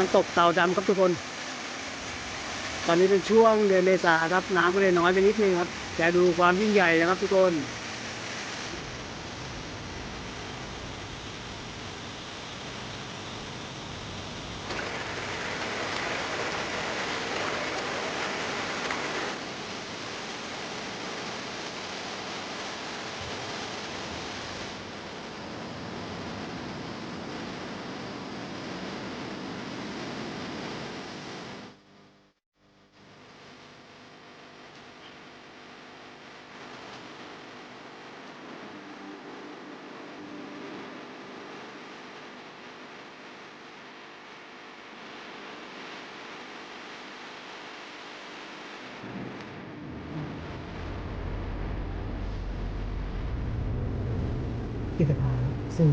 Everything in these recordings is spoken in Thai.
น้ำตกเต่าดำครับทุกคน ตอนนี้เป็นช่วงเดือนเมษาครับน้ำก็เลยน้อยไปนิดนึงครับ แต่ดูความยิ่งใหญ่นะครับทุกคน กิจการซึ่ง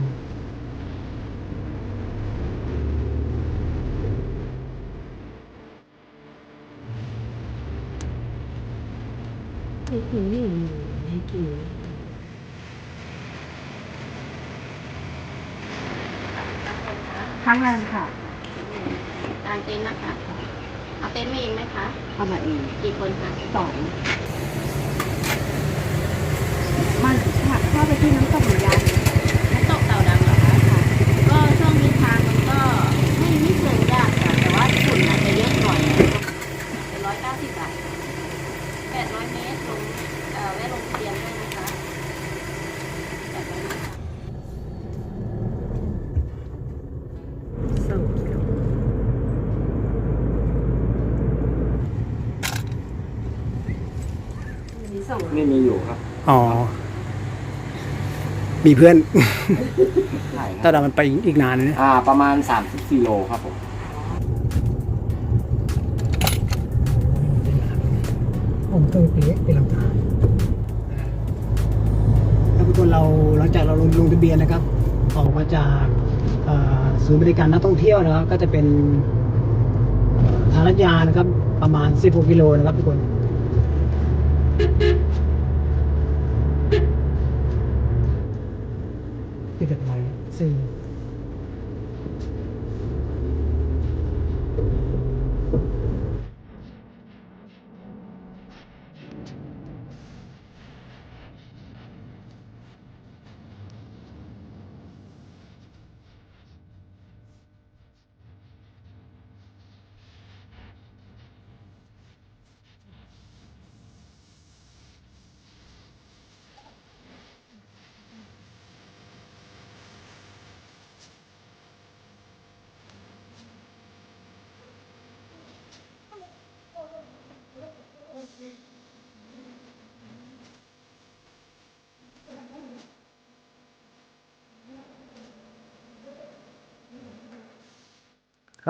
ทั้งนั้นค่ะกางเต็นท์นะคะ เอาเต็นท์มาเองไหมคะ เอามาเอง กี่คนคะสองมันค่ะ เข้าไปที่น้ำตกเหมือนกันน้ำตกเต่าดำเหรอคะคะก็ช่วงนี้ทางมันก็ไม่ไม่เชิงยากค่ะแต่ว่าฝุ่นอาจจะเยอะหน่อยเป็นร้อยเก้าสิบบาทแปดร้อยเมตรลงเอ่อแวะลงทะเบียนด้วยนะคะแปดร้อยเมตร สองกิโลมีสอง ไม่มีอยู่ครับ อ๋อ มีเพื่อน ใช่คถ้ารับเรามันไปอีกนานเลยนะอ่าประมาณ34โลครับผม ผมเคยไปเป็นลำธารแล้วทุกคนเราหลังจากเราลงลงทะเบียนนะครับ ออกมาจากเอ่อศูนย์บริการนักท่องเที่ยวนะครับ ก็จะเป็นเอ่อทางลัดยานะครับ ประมาณ 16กิโลนะครับทุกคน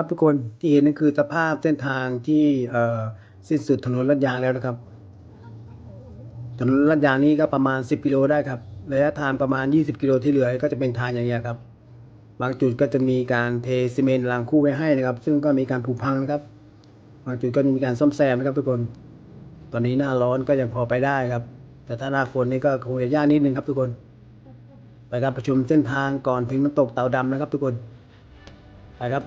ครับทุกคนที่เห็นนั่นคือสภาพเส้นทางที่สิ้นสุดถนนลาดยางแล้วนะครับ ถนนลาดยางนี้ก็ประมาณ 10 กิโลได้ครับระยะทางประมาณ 20 กิโลที่เหลือก็จะเป็นทางอย่างเงี้ยครับ บางจุดก็จะมีการเทซีเมนต์รางคู่ไว้ให้นะครับ ซึ่งก็มีการผุพังนะครับ บางจุดก็มีการซ่อมแซมนะครับทุกคน ตอนนี้หน้าร้อนก็ยังพอไปได้ครับ แต่ถ้าหน้าฝนนี่ก็คงจะยากนิดนึงครับทุกคน ไปการประชุมเส้นทางก่อนถึงน้ำตกเต่าดำนะครับ ทุกคน ไปครับ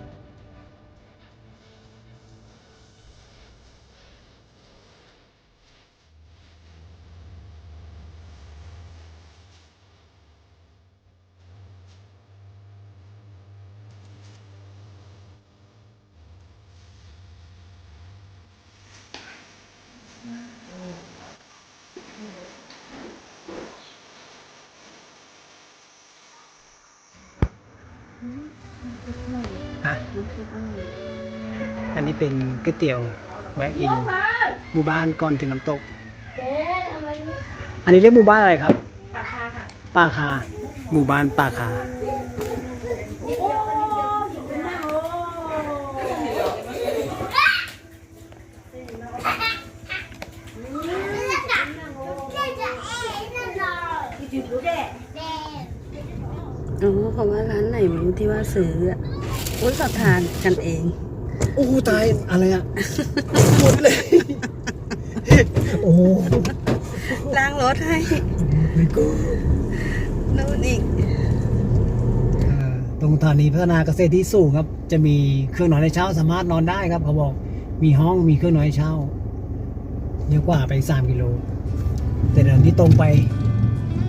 ฮะอันนี้เป็นก๋วยเตี๋ยวแวะอินหมู่บ้านก่อนถึงน้ำตก อันนี้เรียกหมู่บ้านอะไรครับ ป่าคาค่ะป่าคาหมู่บ้านป่าคา อ๋อเพราะว่าร้านไหนไม่รู้ที่ว่าซื้ออะอุ้ยเขาทานกันเองโอ้ตายอะไรอะหมดเลย โอ้โหล้างรถให้ไม่กูนู่นอีกอ่าตรงสถานีพัฒนาเกษตรที่สูงครับ จะมีเครื่องนอนในเช้าสามารถนอนได้ครับเขาบอกมีห้องมีเครื่องนอนในเช้าเยอะกว่าไปสามกิโลแต่เดินที่ตรงไป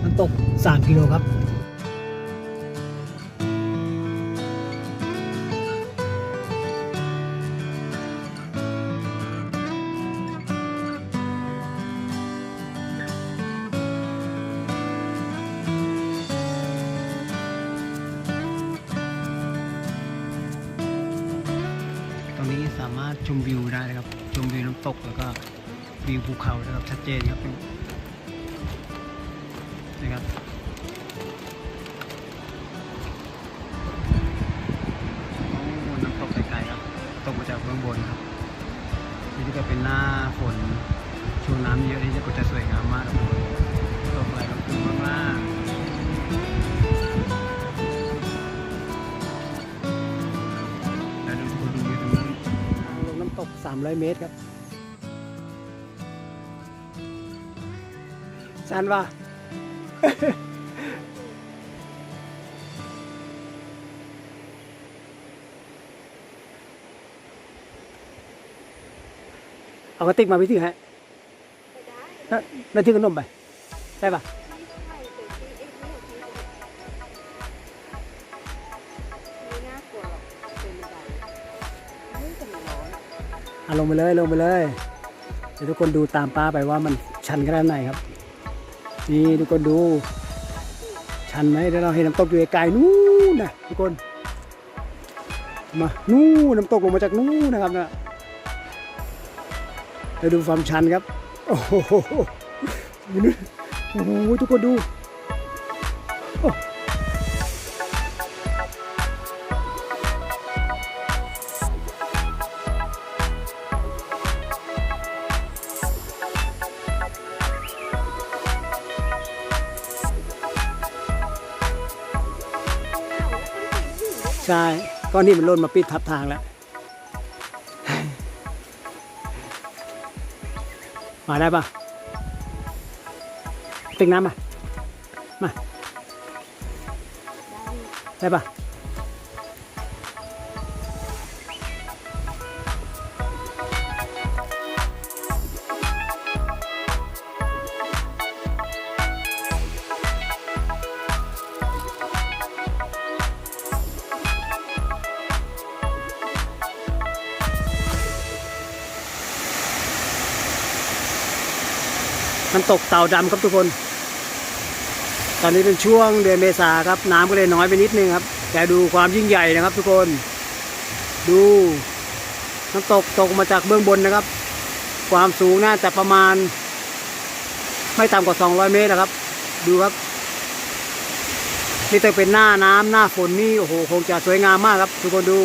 มันตกสามกิโลครับ วิวได้นะครับ ชมวิวน้ำตกแล้วก็วิวภูเขานะครับชัดเจนครับนะครับโอ้น้ำตกไกลๆครับ ตกมาจากเบื้องบนครับนี่ก็เป็นหน้าฝนช่วงน้ำเยอะนี่จะก็จะสวยงามมากครับ 300 เมตรครับชันปะเอากระติกมาพี่ถือให้แล้วแล้วถือขนมไป ได้ปะ ลงไปเลยลงไปเลย เดี๋ยวทุกคนดูตามป้าไปว่ามันชันขนาดไหนครับ นี่ทุกคนดูชันไหมเดี๋ยวเราเห็นน้ำตกอยู่ไกลๆนู่นนะทุกคน มา นู่นน้ำตกลงมาจากนู่นนะครับนะเดี๋ยวดูความชันครับ โอ้โหโอ้โหทุกคนดู ใช่ก้อนนี้มันล่นมาปิดทับทางแล้ว มาได้ปะติงน้ำมา มา ได้ปะ ตกเต่าดำครับทุกคน ตอนนี้เป็นช่วงเดือนเมษาครับ น้ำก็เลยน้อยไปนิดนึงครับ แต่ดูความยิ่งใหญ่นะครับทุกคน ดูน้ำตกตกมาจากเบื้องบนนะครับ ความสูงน่าจะประมาณ ไม่ต่ำกว่า 200 เมตรนะครับ ดูครับ นี่แต่เป็นหน้าน้ำหน้าฝนนี่โอ้โหคงจะสวยงามมากครับ ทุกคนดู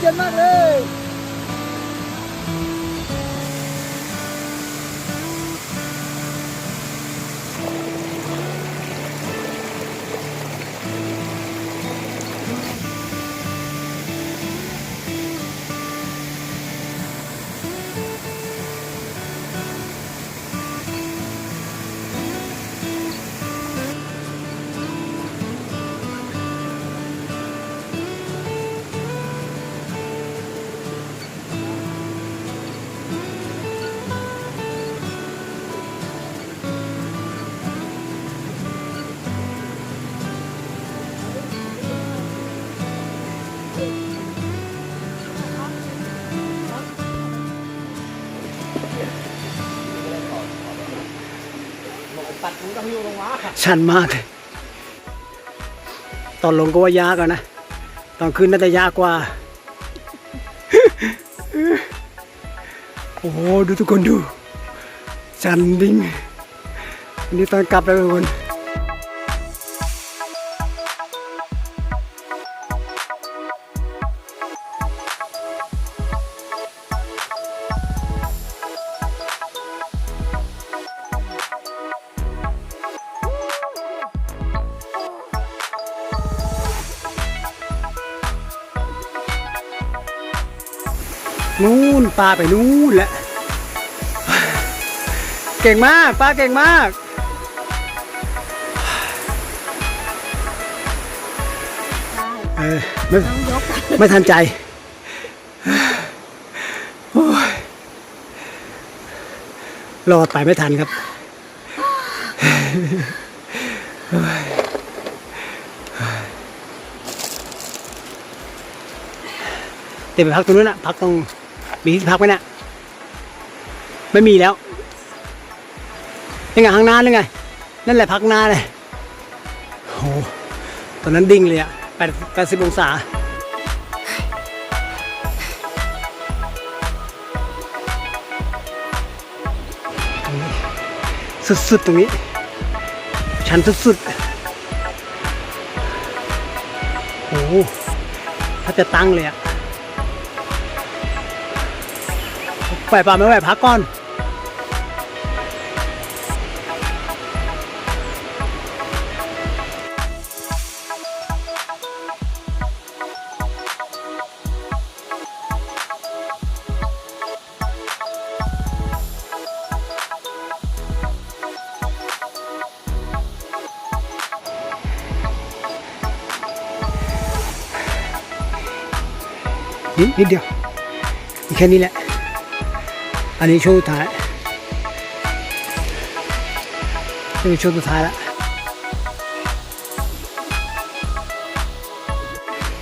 เย็นมากเลย ชันมากเลยตอนลงก็ว่ายากอะนะ ตอนขึ้นน่าจะยากกว่า โอ้โห ดูทุกคนดู ชันดิ้งอันนี้ตอนกลับแล้วทุกคน นู่นปลาไปนู่นแล้วเก่งมากปลาเก่งมาก เออไม่ต้องยกไม่ทันใจโอ้ยรอดไปไม่ทันครับ เดี๋ยวไปพักตรงนู้นนะพักตรง มีที่พักไหมเนะไม่มีแล้วยังไงข้างหน้าหรือไง นั่นแหละพักหน้าเลยโอ้โหตอนนั้นดิ่งเลยอะแปดแปดสิบองศาสุดๆตรงนี้ ชันสุดๆโอ้โหถ้าจะตั้งเลยอะ ไหวป่ะไม่ไหวพักก่อนนิดเดียวมีแค่นี้แหละ อันนี้ช่วงสุดท้ายนี่เป็นช่วงสุดท้ายแล้ว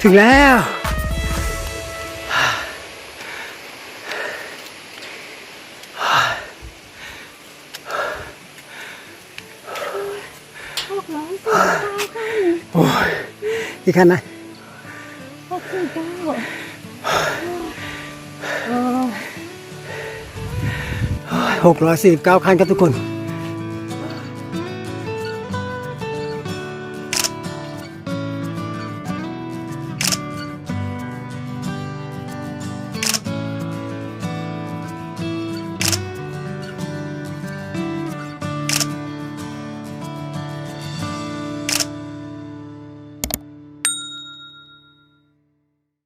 ถึงแล้ว โอ้ยอีกคันนะ 649 คันครับทุกคน